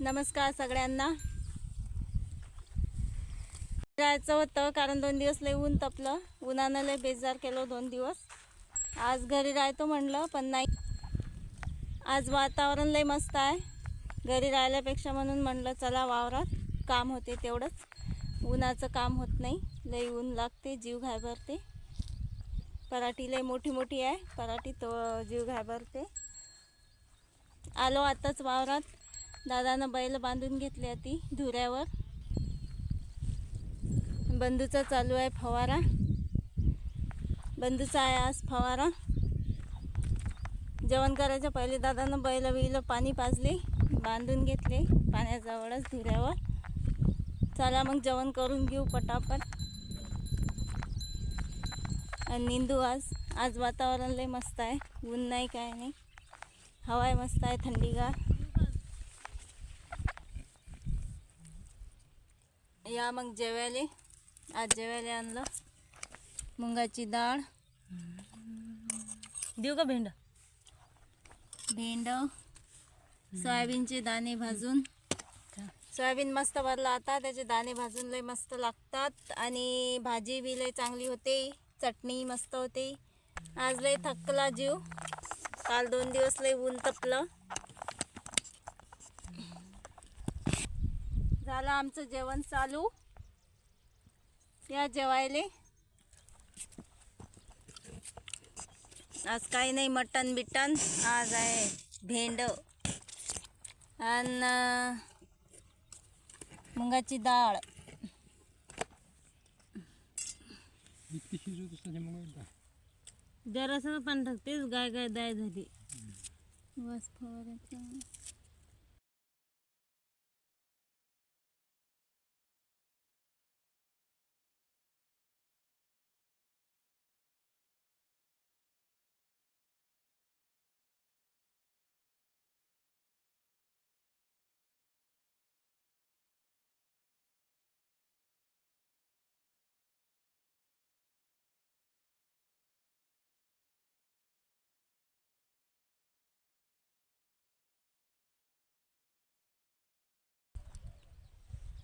नमस्कार सगळ्यांना. जायचं होतं कारण दोन दिवस लय ऊन तपलं. उन्हानं लय बेजार केलं दोन दिवस. आज घरी राहतो म्हणलं पण नाही. आज वातावरण लय मस्त आहे. घरी राहिल्यापेक्षा म्हणून म्हणलं चला वावरात. काम होते तेवढंच. उन्हाचं काम होत नाही. लई ऊन लागते जीव घाबरते. पराठी लई मोठी मोठी आहे. पराठी तो जीव घाबरते. आलो आताच वावरात. दादानं बैल बांधून घेतली ती धुऱ्यावर. बंधूचा चालू आहे फवारा. बंधूचा आहे आज फवारा. जेवण करायच्या पहिले दादानं बैल बिल पाणी पाजले बांधून घेतले पाण्याजवळच धुऱ्यावर. चला मग जेवण करून घेऊ पटापट. आणि निंदू आज आज वातावरण लय मस्त आहे. ऊन नाही काय नाही. हवा आहे मस्त आहे थंडीगार. या मग जेवायले. आज जेवायला आणलं. मुंगाची डाळ. देऊ का भेंड? भेंड सोयाबीनचे दाणे भाजून. सोयाबीन मस्त भरला आता. त्याचे दाणे भाजून लय मस्त लागतात. आणि भाजी बी लय चांगली होते. चटणी मस्त होते. आज लय थकला जीव. काल दोन दिवस लय ऊन तपलं. झालं आमचं जेवण चालू. या जेवायले. आज काही नाही मटन बिटन आज आहे भेंड आणि मुगाची डाळ. जरासं पण टाकतेच गाय गाय दाय झाली. बस फवारायचं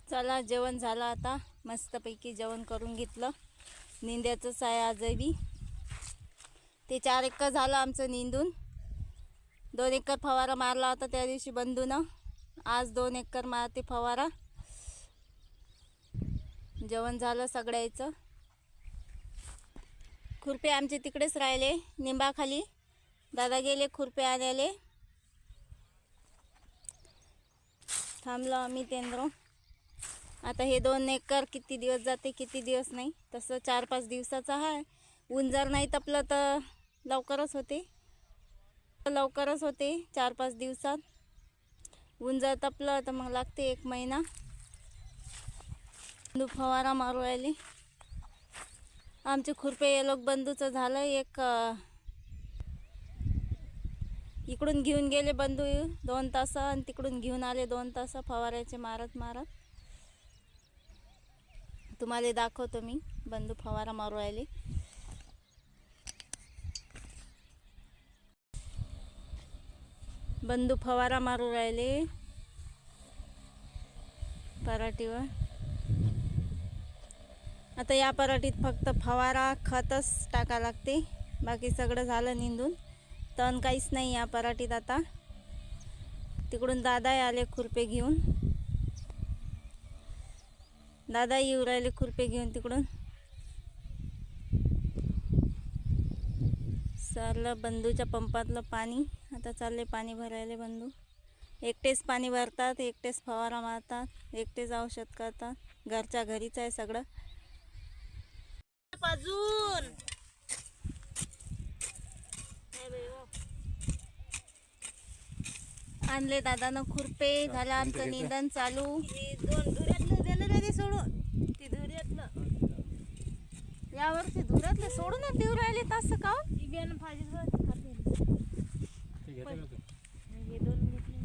चला जेवण झालं आता. मस्तपैकी जेवण करून घेतलं. निंद्याचंच आहे आजही ते चार एकर झालं आमचं निंदून. दोन एकर फवारा मारला होता त्या दिवशी बंधूनं. आज दोन एकर मारते फवारा. जेवण झालं सगळ्याचं. खुरपे आमचे तिकडेच राहिले निंबाखाली. दादा गेले खुरपे आल्याले थांबलो आम्ही तेंद्रो. आता हे दोन एकर किती दिवस जाते किती दिवस नाही. तसं चार पाच दिवसाचं आहे. ऊन जर नाही तपलं तर लवकरच होते. लवकरच होते चार पाच दिवसात. ऊन जर तपलं तर मग लागते एक महिना. बंदूक फवारा मारू आले आमचे खुरपे ये लोक बंधूचं झालं एक इकडून घेऊन गेले बंधू दोन तास आणि तिकडून घेऊन आले दोन तास फवाऱ्याचे मारत मारत तुम्हाला दाखवतो मी. बंधू फवारा मारू राहिले. बंधू फवारा मारू राहिले. पराठीवर. आता या पराठीत फक्त फवारा खतच टाका लागते. बाकी सगळं झालं निंदून. तण काहीच नाही या पराठीत आता. तिकडून दादा आले खुरपे घेऊन. दादा येऊ राहिले खुरपे घेऊन तिकडून. चाललं बंधूच्या पंपातलं पाणी. आता चालले पाणी भरायला बंधू एकटेच पाणी भरतात एकटेच फवारा मारतात एकटेच औषध करतात. घरच्या घरीच आहे सगळं. पाजून. आणले दादानं खुरपे झालं आमचं निंदन चालू. दोन ते सोडून. ते धुऱ्यातलं यावरती धुरातले सोडूनच देऊ राहिले तसं का हो? ती बियाणं पाहिजे हे दोन घेतले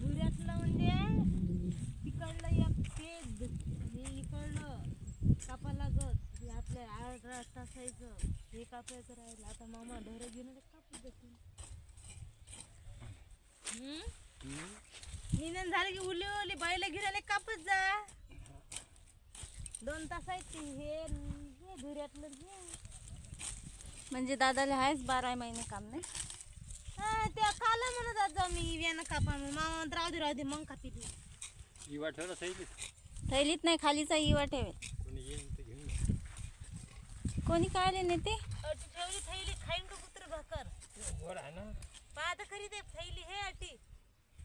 धुऱ्यातलं म्हणजे तिकडलं एक ते हे इकडलं कापा लागत हे आपल्या आठ तासायचं हे कापायचं राहिलं. आता मामा ढोरं घेऊन कापू देतील. निंदन झालं की उली उली बैल गिराले कापत जा. दोन तास आहेत ते हे हे धुऱ्यातलं हे. म्हणजे दादाला आहेच बारा महिने काम नाही? हा त्या काल म्हणत आज जाऊ मी व्यानं कापा मग मामा म्हणत राहू दे राहू दे मग कापी ती. इवा ठेवला सही थैलीत नाही खालीचा इवा ठेवेल. कोणी येईन ते घेऊन जा. कोणी काय नेते? अटी ठेवली थैली खाईन का कुत्र भाकर? वर आहे ना. पाहता खरी ते थैली हे अटी.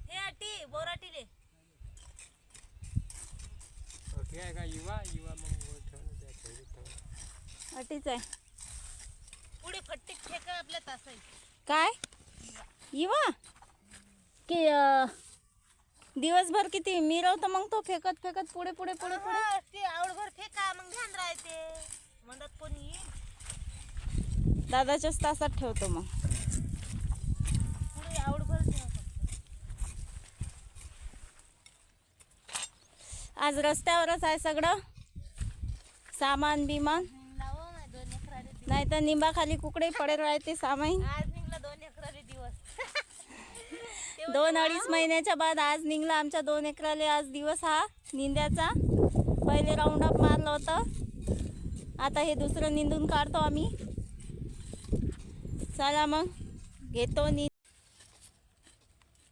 हे अटी बोराटीले. ओके आहे का युवा? युवा मग वर ठेवलं त्या ठेवलीत ठेवलं अटीच आहे. पुढे फट्टे फेका आपल्या तासाई. काय? इवा की अं, दिवसभर किती मिरवतं मग तो फेकत फेकत पुढे पुढे पुढे पुढे? हा, ते आवडभर फेका मग ध्यान राहते. म्हणत कोणी दादाच्याच तासात ठेवतो मग पुढे आवडभर ठेवा फक्त. आज रस्त्यावरच आहे सगळं. सामान बिमान. नाही तर निंबाखाली कुकडे पडेल राहते सामान आज निघला दोन एकराले दिवस. ते दोन अडीच महिन्याच्या बाद आज निघला आमच्या दोन एकराले आज दिवस हा निंद्याचा. पहिले राऊंड अप मारलं होतं. आता हे दुसरं निंदून काढतो आम्ही. चला मग घेतो नि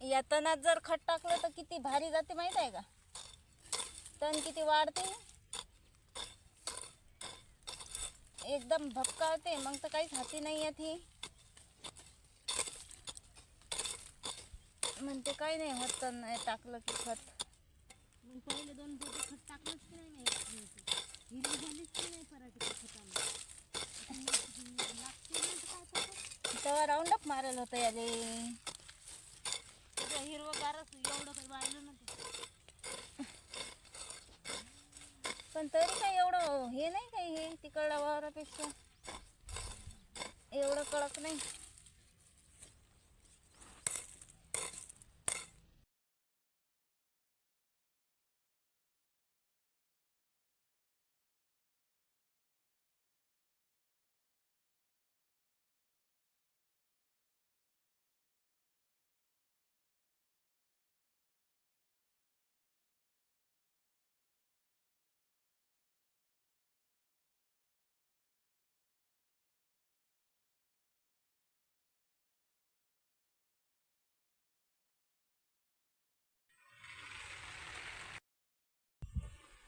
येताना जर खत टाकलं तर किती भारी जाते माहीत आहे का? तण किती वाढते एकदम भपकावते मग तर काहीच हाती नाही येत ही म्हणते काही नाही होत नाही टाकलं की खत। मग पहिले दोन खत टाकलंच की नाही हिरवी झालीच की नाही पराठीच्या खताला लागते ना काय तेव्हा राऊंड अप मारलं होतं याले। ते हिरवं गारच एवढं काही वाढलं पण तरी काही एवढं हे नाही काही हे तिकडल्या वावरापेक्षा. एवढं कडक नाही.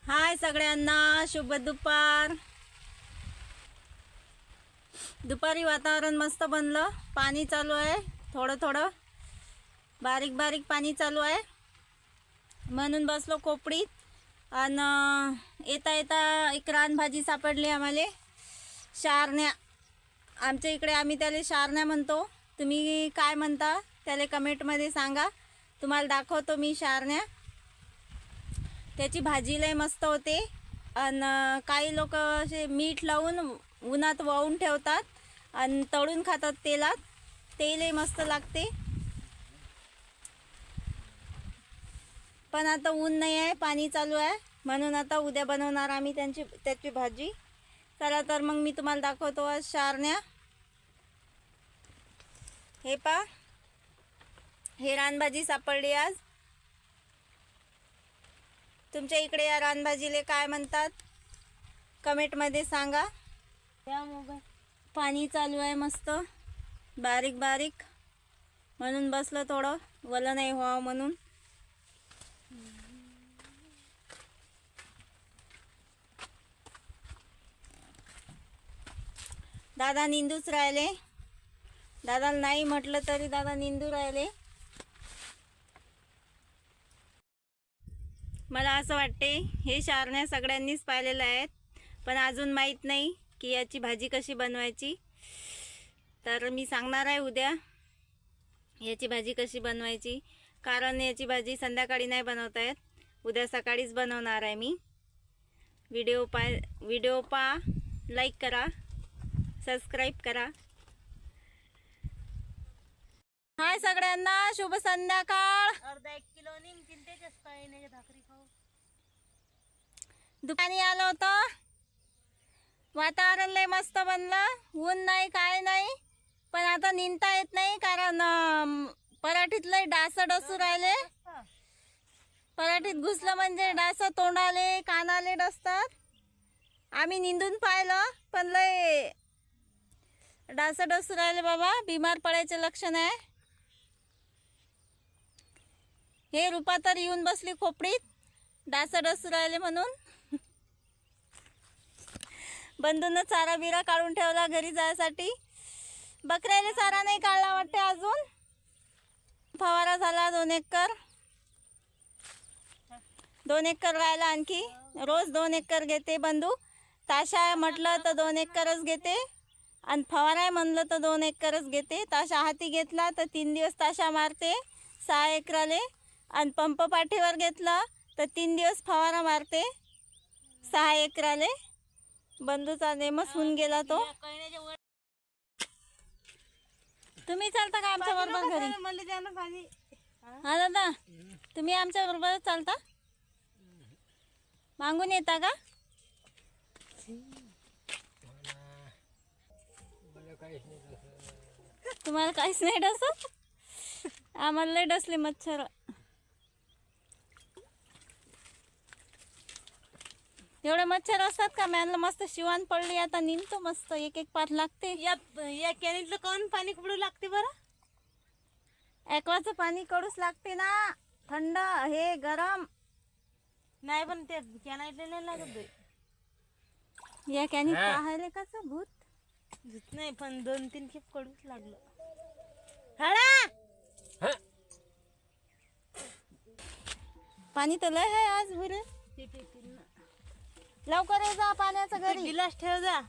हाय सगळ्यांना शुभ दुपार. दुपारी वातावरण मस्त बनलं. पाणी चालू आहे थोडं थोडं. बारीक बारीक पाणी चालू आहे. म्हणून बसलो कोपडीत. आणि येता येता एक रानभाजी सापडली आम्हाला. शारण्या आमच्या इकडे आम्ही त्याला शारण्या म्हणतो. तुम्ही काय म्हणता त्याला कमेंटमध्ये सांगा. तुम्हाला दाखवतो मी शारण्या. त्याची भाजी लय मस्त होते. आणि काही लोक असे मीठ लावून उन्हात वाळून ठेवतात आणि तळून खातात तेलात. ते लय मस्त लागते. पण आता ऊन नाही आहे पाणी चालू आहे. म्हणून आता उद्या बनवणार आम्ही त्यांची त्याची भाजी. चला तर मग मी तुम्हाला दाखवतो आज शारण्या. हे पा. हे रानभाजी सापडली आज. तुमच्या इकडे या रानभाजीले काय म्हणतात? कमेंटमध्ये सांगा. पाणी चालू आहे मस्त. बारीक बारीक. म्हणून बसलं थोडं. वलं नाही व्हावं म्हणून. दादा निंदूच राहिले. दादाला नाही म्हटलं तरी दादा निंदू राहिले. मला असं वाटते हे शारण्या सगळ्यांनीच पाहिलेलं आहेत. पण अजून माहीत नाही की याची भाजी कशी बनवायची. तर मी सांगणार आहे उद्या याची भाजी कशी बनवायची. कारण याची भाजी संध्याकाळी नाही बनवता येत. उद्या सकाळीच बनवणार आहे मी. व्हिडिओ पाय व्हिडिओ पा लाईक करा सबस्क्राईब करा. हाय सगळ्यांना शुभ संध्याकाळ. अर्धा एक किलो निघतील त्याच्याच काय नाही भाकरी खाऊ दुकानी आलं होतं. वातावरण लय मस्त बनलं. ऊन नाही काय नाही. पण आता निंदता येत नाही कारण पराठीत लय डास डसू राहिले. पराठीत घुसलं म्हणजे डास तोंडाले कानाले डसतात. आम्ही निंदून पाहिलं पण लय डास डसू राहिले बाबा. बिमार पडायचे लक्षण आहे हे रुपा तर येऊन बसली खोपडीत. डास डसू राहिले म्हणून. बंधून चारा बिरा काढून ठेवला घरी जायसाठी. बकऱ्याला चारा नाही काढला वाटते अजून. फवारा झाला दोन एकर. दोन एकर राहिला आणखी. रोज दोन एकर घेते बंधू. ताशा म्हटलं तर दोन एकरच घेते. आणि फवारा म्हणलं तर दोन एकरच घेते. ताशा हाती घेतला तर तीन दिवस ताशा मारते सहा एकराले. आणि पंप पाठीवर घेतला तर तीन दिवस फवारा मारते सहा एकराले. बंधूचा नेमच होऊन गेला तो. तुम्ही चालता का आमच्या बरोबर घरी? हा दादा तुम्ही आमच्या बरोबर चालता? मागून येता का? तुम्हाला काहीच नाही डसत. आम्हाला डसले मच्छर. एवढे मच्छर असतात का? मॅनला मस्त शिवान पडली आता निघतो मस्त. एक एक पाठ लागते. या या कॅनीतलं कोण पाणी कुठं लागते बरं? ॲक्वाचं पाणी कडूच लागते ना. थंड हे गरम. नाही पण ते कॅनातले नाही लागत. या कॅनी हा. पाहायले का भूत? भूत नाही पण दोन तीन खेप कडूच लागलं. हळा! हा. पाणी तर लय आहे आज भुरे. ते पितील ना. लवकर ये जा पाण्याचं ते घरी. गिलास ठेव जा.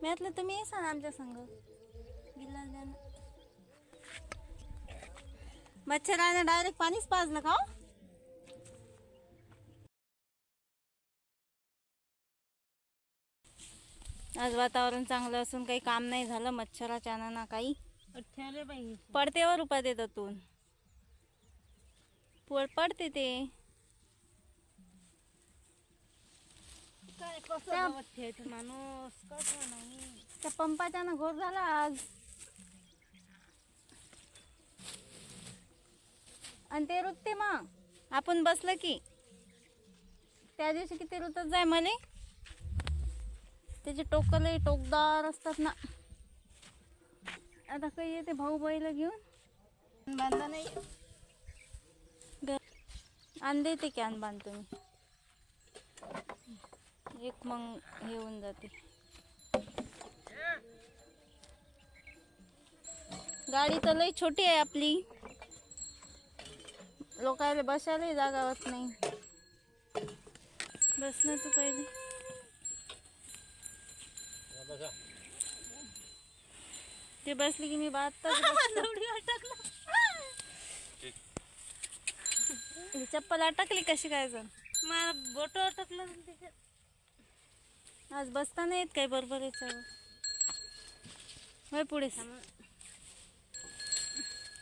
मी म्हटलं तुम्ही येसा ना आमच्या संग. गिलास द्या ना. मच्छराने डायरेक्ट पाणीच पाजलं का हो? आज वातावरण चांगलं असून काही काम नाही झालं मच्छराच्या ना काही. ठेवले बाई. वर रुपयात येतातून पड पडते ते. काय कसं गावात ठेवायचं माणूस? कसं नाही? त्या पंपाच्या ना घोर झाला आज. आणि ते रुतते मग. आपण बसलं की. त्या दिवशी किती रुतत जाय मले त्याचे टोकले टोकदार असतात ना. आता काही येते भाऊ बैल घेऊन. बांधा नाही. आण देते कॅन बांध तुम्ही एक मग हे होऊन जाते. गाडी तर लई छोटी आहे आपली. लोकायला बसायला जागा होत नाही. बस ना तू पहिले. ते बसली की मी बात ही चप्पल अटकली कशी काय जण? मला बोट अटकलं आज बसता नाही येत काय बरोबर याच्यावर? होय पुढे. सांग.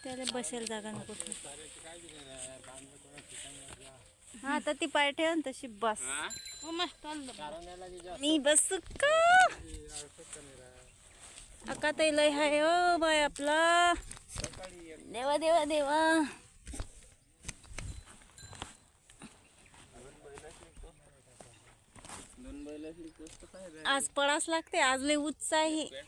त्याला बसेल जागा नको हा तर ती पाय ठेव तशी बस. हो? मी बसू का? अका ते लय हाय ओ बाय आपला. देवा देवा देवा. आज पडास लागते आज लय उत्साही आहे.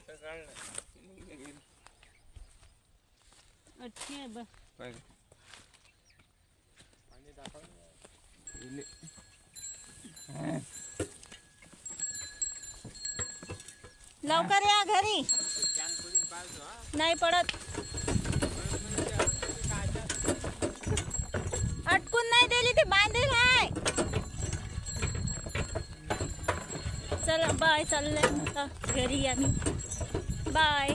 लवकर या घरी. नाही पडत. अटकून नाही दिली ते बांधेल आहे चला बाय चाललंय आता घरी आम्ही. बाय